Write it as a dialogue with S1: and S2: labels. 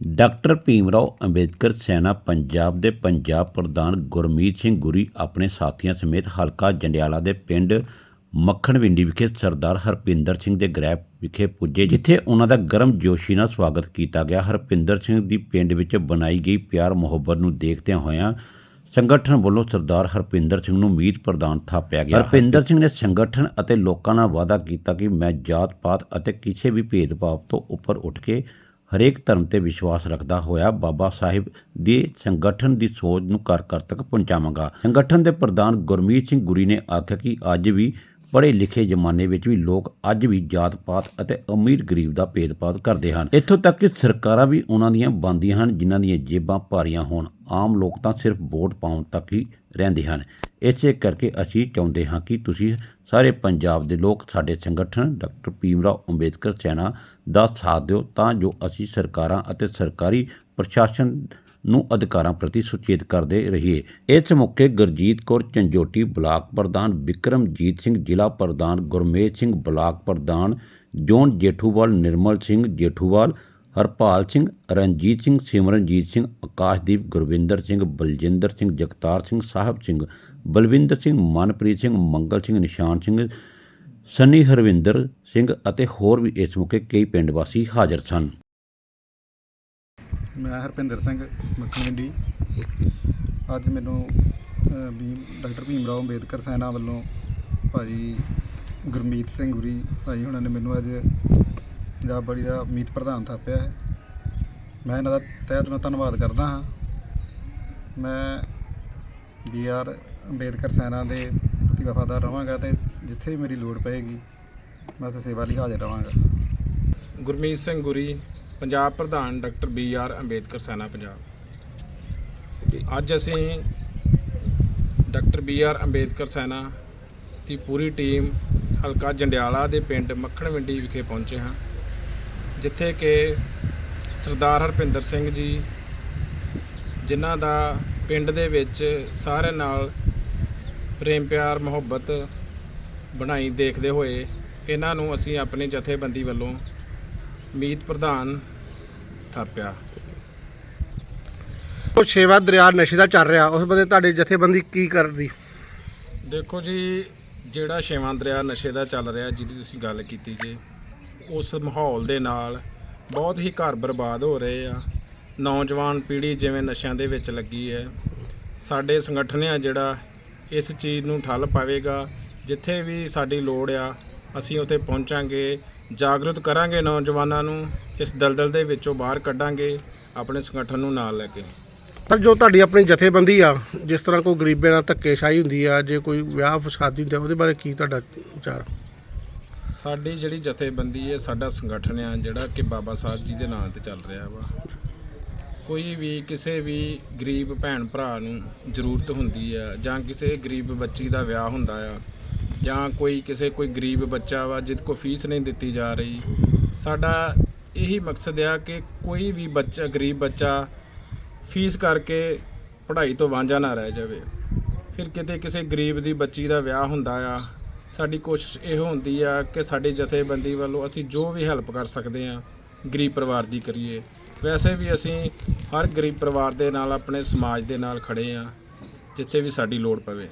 S1: Doctor Bhimrao Ambedkar Sena Punjab ਦੇ ਪੰਜਾਬ ਪ੍ਰਧਾਨ ਗੁਰਮੀਤ ਸਿੰਘ ਗੁਰੀ ਆਪਣੇ ਸਾਥੀਆਂ ਸਮੇਤ ਹਲਕਾ ਜੰਡਿਆਲਾ ਦੇ ਪਿੰਡ ਮੱਖਣਵਿੰਡੀ ਵਿਖੇ ਸਰਦਾਰ ਹਰਪਿੰਦਰ ਸਿੰਘ ਦੇ ਗ੍ਰਹਿ ਵਿਖੇ ਪੁੱਜੇ, ਜਿੱਥੇ ਉਹਨਾਂ ਦਾ ਗਰਮ ਜੋਸ਼ੀ ਨਾਲ ਸਵਾਗਤ ਕੀਤਾ ਗਿਆ। ਹਰਪਿੰਦਰ ਸਿੰਘ ਦੀ ਪਿੰਡ ਵਿੱਚ ਬਣਾਈ ਗਈ ਪਿਆਰ ਮੁਹੱਬਤ ਨੂੰ ਦੇਖਦਿਆਂ ਹੋਇਆਂ ਸੰਗਠਨ ਵੱਲੋਂ ਸਰਦਾਰ ਹਰਪਿੰਦਰ ਸਿੰਘ ਨੂੰ ਮੀਤ ਪ੍ਰਦਾਨ ਥਾਪਿਆ ਗਿਆ। ਹਰਪਿੰਦਰ ਸਿੰਘ ਨੇ ਸੰਗਠਨ ਅਤੇ ਲੋਕਾਂ ਨਾਲ ਵਾਅਦਾ ਕੀਤਾ ਕਿ ਮੈਂ ਜਾਤ ਪਾਤ ਅਤੇ ਕਿਸੇ ਵੀ ਭੇਦਭਾਵ ਤੋਂ ਉੱਪਰ ਉੱਠ ਕੇ ਹਰੇਕ ਧਰਮ ਤੇ ਵਿਸ਼ਵਾਸ ਰੱਖਦਾ ਹੋਇਆ ਬਾਬਾ ਸਾਹਿਬ ਦੇ ਸੰਗਠਨ ਦੀ ਸੋਚ ਨੂੰ ਘਰ ਘਰ ਤੱਕ ਪਹੁੰਚਾਵਾਂਗਾ। ਸੰਗਠਨ ਦੇ ਪ੍ਰਧਾਨ ਗੁਰਮੀਤ ਸਿੰਘ ਗੁਰੀ ਨੇ ਆਖਿਆ ਕਿ ਅੱਜ ਵੀ ਪੜ੍ਹੇ ਲਿਖੇ ਜ਼ਮਾਨੇ ਵਿੱਚ ਵੀ ਲੋਕ ਅੱਜ ਵੀ ਜਾਤ ਪਾਤ ਅਤੇ ਅਮੀਰ ਗਰੀਬ ਦਾ ਭੇਦਭਾਵ ਕਰਦੇ ਹਨ। ਇੱਥੋਂ ਤੱਕ ਕਿ ਸਰਕਾਰਾਂ ਵੀ ਉਹਨਾਂ ਦੀਆਂ ਬੰਦੀਆਂ ਹਨ, ਜਿਨ੍ਹਾਂ ਦੀਆਂ ਜੇਬਾਂ ਭਾਰੀਆਂ ਹੋਣ। ਆਮ ਲੋਕ ਤਾਂ ਸਿਰਫ ਵੋਟ ਪਾਉਣ ਤੱਕ ਹੀ ਰਹਿੰਦੇ ਹਨ। ਇਸੇ ਕਰਕੇ ਅਸੀਂ ਚਾਹੁੰਦੇ ਹਾਂ ਕਿ ਤੁਸੀਂ ਸਾਰੇ ਪੰਜਾਬ ਦੇ ਲੋਕ, ਸਾਡੇ ਸੰਗਠਨ ਡਾਕਟਰ ਭੀਮਰਾਓ ਅੰਬੇਦਕਰ ਸੈਨਾ ਦਾ ਸਾਥ ਦਿਓ, ਤਾਂ ਜੋ ਅਸੀਂ ਸਰਕਾਰਾਂ ਅਤੇ ਸਰਕਾਰੀ ਪ੍ਰਸ਼ਾਸਨ ਨੂੰ ਅਧਿਕਾਰਾਂ ਪ੍ਰਤੀ ਸੁਚੇਤ ਕਰਦੇ ਰਹੀਏ। ਇਸ ਮੌਕੇ ਗੁਰਜੀਤ ਕੌਰ ਚੰਜੋਟੀ ਬਲਾਕ ਪ੍ਰਧਾਨ ਵਿਕਰਮਜੀਤ ਸਿੰਘ ਜ਼ਿਲ੍ਹਾ ਪ੍ਰਧਾਨ, ਗੁਰਮੇਜ ਸਿੰਘ ਬਲਾਕ ਪ੍ਰਧਾਨ ਜੋਨ ਜੇਠੂਵਾਲ, ਨਿਰਮਲ ਸਿੰਘ ਜੇਠੂਵਾਲ, ਹਰਪਾਲ ਸਿੰਘ, ਰਣਜੀਤ ਸਿੰਘ, ਸਿਮਰਨਜੀਤ ਸਿੰਘ, ਆਕਾਸ਼ਦੀਪ, ਗੁਰਵਿੰਦਰ ਸਿੰਘ, ਬਲਜਿੰਦਰ ਸਿੰਘ, ਜਗਤਾਰ ਸਿੰਘ, ਸਾਹਿਬ ਸਿੰਘ, ਬਲਵਿੰਦਰ ਸਿੰਘ, ਮਨਪ੍ਰੀਤ ਸਿੰਘ, ਮੰਗਲ ਸਿੰਘ, ਨਿਸ਼ਾਨ ਸਿੰਘ, ਸਨੀ ਹਰਵਿੰਦਰ ਸਿੰਘ ਅਤੇ ਹੋਰ ਵੀ ਇਸ ਮੌਕੇ ਕਈ ਪਿੰਡ ਵਾਸੀ ਹਾਜ਼ਰ ਸਨ।
S2: ਮੈਂ ਹਰਪਿੰਦਰ ਸਿੰਘ ਮੱਖਣਵਿੰਡੀ ਅੱਜ ਮੈਨੂੰ ਵੀ ਡਾਕਟਰ ਭੀਮ ਰਾਓ ਅੰਬੇਦਕਰ ਸੈਨਾ ਵੱਲੋਂ ਭਾਜੀ ਗੁਰਮੀਤ ਸਿੰਘ ਗੁਰੀ ਭਾਜੀ ਉਹਨਾਂ ਨੇ ਮੈਨੂੰ ਅੱਜ ਪੰਜਾਬ ਬੜੀ ਦਾ ਮੀਤ ਪ੍ਰਧਾਨ ਥਾਪਿਆ ਹੈ। ਮੈਂ ਇਹਨਾਂ ਦਾ ਤਹਿ ਦਿਲੋਂ ਧੰਨਵਾਦ ਕਰਦਾ ਹਾਂ। ਮੈਂ ਬੀ ਆਰ ਅੰਬੇਦਕਰ ਸੈਨਾ ਦੇ ਪ੍ਰਤੀ ਵਫਾਦਾਰ ਰਹਾਂਗਾ ਤੇ ਜਿੱਥੇ ਵੀ ਮੇਰੀ ਲੋੜ ਪਏਗੀ, ਮੈਂ ਉੱਥੇ ਸੇਵਾ ਲਈ ਹਾਜ਼ਰ ਰਹਾਂਗਾ।
S3: ਗੁਰਮੀਤ ਸਿੰਘ ਗੁਰੀ ਪੰਜਾਬ ਪ੍ਰਧਾਨ doctor B R Ambedkar, Sena Punjab. ਅੱਜ ਅਸੀਂ doctor B R Ambedkar, Sena ਦੀ ਪੂਰੀ ਟੀਮ ਹਲਕਾ ਜੰਡਿਆਲਾ ਦੇ ਪਿੰਡ ਮੱਖਣਵਿੰਡੀ ਵਿਖੇ ਪਹੁੰਚੇ ਹਾਂ, ਜਿੱਥੇ ਕਿ ਸਰਦਾਰ ਹਰਪਿੰਦਰ ਸਿੰਘ ਜੀ ਜਿਨ੍ਹਾਂ ਦਾ ਪਿੰਡ ਦੇ ਵਿੱਚ ਸਾਰਿਆਂ ਨਾਲ ਪ੍ਰੇਮ ਪਿਆਰ, ਮੁਹੱਬਤ ਬਣਾਈ ਦੇਖਦੇ ਹੋਏ ਇਹਨਾਂ ਨੂੰ ਅਸੀਂ ਆਪਣੀ ਜਥੇਬੰਦੀ ਵੱਲੋਂ ਮੀਤ ਪ੍ਰਧਾਨ ਥਾਪਿਆ।
S4: ਉਹ ਛੇਵਾ ਦਰਿਆ ਨਸ਼ੇ ਦਾ ਚੱਲ ਰਿਹਾ ਉਸ ਬੰਦੇ ਤੁਹਾਡੀ ਜਥੇਬੰਦੀ ਕੀ ਕਰਦੀ?
S3: ਦੇਖੋ ਜੀ ਜਿਹੜਾ ਛੇਵਾਂ ਦਰਿਆ ਨਸ਼ੇ ਦਾ ਚੱਲ ਰਿਹਾ ਜਿਹਦੀ ਤੁਸੀਂ ਗੱਲ ਕੀਤੀ ਜੀ ਉਸ ਮਾਹੌਲ ਦੇ ਨਾਲ ਬਹੁਤ ਹੀ ਘਰ ਬਰਬਾਦ ਹੋ ਰਹੇ ਆ। ਨੌਜਵਾਨ ਪੀੜ੍ਹੀ ਜਿਵੇਂ ਨਸ਼ਿਆਂ ਦੇ ਵਿੱਚ ਲੱਗੀ ਹੈ। ਸਾਡੇ ਸੰਗਠਨ ਆ ਜਿਹੜਾ ਇਸ ਚੀਜ਼ ਨੂੰ ਠੱਲ ਪਾਵੇਗਾ। ਜਿੱਥੇ ਵੀ ਸਾਡੀ ਲੋੜ ਆ ਅਸੀਂ ਉੱਥੇ ਪਹੁੰਚਾਂਗੇ। ਜਾਗਰੂਕ ਕਰਾਂਗੇ ਨੌਜਵਾਨਾਂ ਨੂੰ ਇਸ ਦਲਦਲ ਦੇ ਵਿੱਚੋਂ ਬਾਹਰ ਕੱਢਾਂਗੇ ਆਪਣੇ ਸੰਗਠਨ ਨੂੰ ਨਾਲ ਲੈ ਕੇ।
S4: ਪਰ ਜੋ ਤੁਹਾਡੀ ਆਪਣੀ ਜਥੇਬੰਦੀ ਆ ਜਿਸ ਤਰ੍ਹਾਂ ਕੋਈ ਗਰੀਬੇ ਨਾਲ ਧੱਕੇਸ਼ਾਹੀ ਹੁੰਦੀ ਆ ਜੇ ਕੋਈ ਵਿਆਹ ਫਸਾਦੀ ਹੁੰਦੀ ਆ ਉਹਦੇ ਬਾਰੇ ਕੀ ਤੁਹਾਡਾ ਵਿਚਾਰ?
S3: ਸਾਡੀ ਜਿਹੜੀ ਜਥੇਬੰਦੀ ਹੈ ਸਾਡਾ ਸੰਗਠਨ ਆ ਜਿਹੜਾ ਕਿ ਬਾਬਾ ਸਾਹਿਬ ਜੀ ਦੇ ਨਾਂ ਤੇ ਚੱਲ ਰਿਹਾ ਵਾ। ਕੋਈ ਵੀ ਕਿਸੇ ਵੀ ਗਰੀਬ ਭੈਣ ਭਰਾ ਨੂੰ ਜ਼ਰੂਰਤ ਹੁੰਦੀ ਆ ਜਾਂ ਕਿਸੇ ਗਰੀਬ ਬੱਚੀ ਦਾ ਵਿਆਹ ਹੁੰਦਾ ਆ ਜਾਂ ਕੋਈ ਕਿਸੇ ਕੋਈ ਗਰੀਬ ਬੱਚਾ ਵਾ ਜਿਹਦੇ ਕੋ ਫੀਸ ਨਹੀਂ ਦਿੱਤੀ ਜਾ ਰਹੀ, ਸਾਡਾ ਇਹੀ ਮਕਸਦ ਆ ਕਿ ਕੋਈ ਵੀ ਬੱਚਾ, ਗਰੀਬ ਬੱਚਾ ਫੀਸ ਕਰਕੇ ਪੜ੍ਹਾਈ ਤੋਂ ਵਾਂਝਾ ਨਾ ਰਹਿ ਜਾਵੇ। ਫਿਰ ਕਿਤੇ ਕਿਸੇ ਗਰੀਬ ਦੀ ਬੱਚੀ ਦਾ ਵਿਆਹ ਹੁੰਦਾ ਆ, ਸਾਡੀ ਕੋਸ਼ਿਸ਼ ਇਹ ਹੁੰਦੀ ਆ ਕਿ ਸਾਡੀ ਜਥੇਬੰਦੀ ਵੱਲੋਂ ਅਸੀਂ ਜੋ ਵੀ ਹੈਲਪ ਕਰ ਸਕਦੇ ਆ, ਗਰੀਬ ਪਰਿਵਾਰ ਦੀ ਕਰੀਏ। ਵੈਸੇ ਵੀ ਅਸੀਂ ਹਰ ਗਰੀਬ ਪਰਿਵਾਰ ਦੇ ਨਾਲ, ਆਪਣੇ ਸਮਾਜ ਦੇ ਨਾਲ ਖੜੇ ਆ, ਜਿੱਥੇ ਵੀ ਸਾਡੀ ਲੋੜ ਪਵੇ।